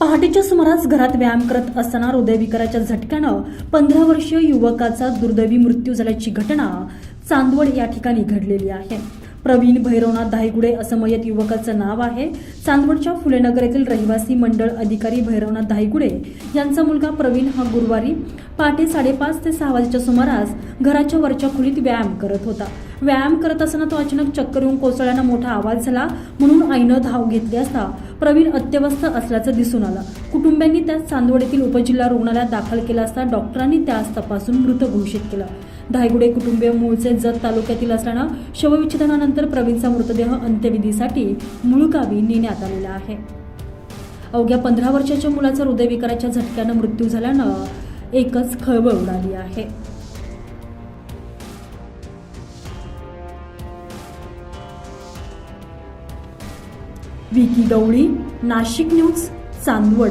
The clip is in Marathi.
पहाटेच्या सुमारास घरात व्यायाम करत असताना हृदयविकाराच्या झटक्यानं पंधरा वर्षीय युवकाचा दुर्दैवी मृत्यू झाल्याची घटना चांदवड या ठिकाणी घडलेली आहे. प्रवीण भैरवनाथ धायगुडे असं मयत युवकाचं नाव आहे. चांदवडच्या फुलेनगर येथील रहिवासी मंडळ अधिकारी भैरवनाथ धायगुडे यांचा मुलगा प्रवीण हा गुरुवारी पहाटे साडेपाच ते सहा वाजेच्या सुमारास घराच्या वरच्या खोलीत व्यायाम करत होता. व्यायाम करत असताना तो अचानक चक्कर येऊन कोसळल्यानं मोठा आवाज झाला. म्हणून आईनं धाव घेतली असता प्रवीण अत्यवस्थ असल्याचं दिसून आलं. कुटुंबियांनी त्यास चांदवड येथील उपजिल्हा रुग्णालयात दाखल केला असता डॉक्टरांनी त्यास तपासून मृत घोषित केलं. धायगुडे कुटुंबीय मूळचे जत तालुक्यातील असल्यानं शवविच्छेदनानंतर प्रवीणचा मृतदेह अंत्यविधीसाठी मुळगावी नेण्यात आलेला आहे. अवघ्या पंधरा वर्षाच्या मुलाचा हृदयविकाराच्या झटक्यानं मृत्यू झाल्यानं एकच खळबळ उडाली आहे. विकी गवळी नाशिक न्यूज चांदवड.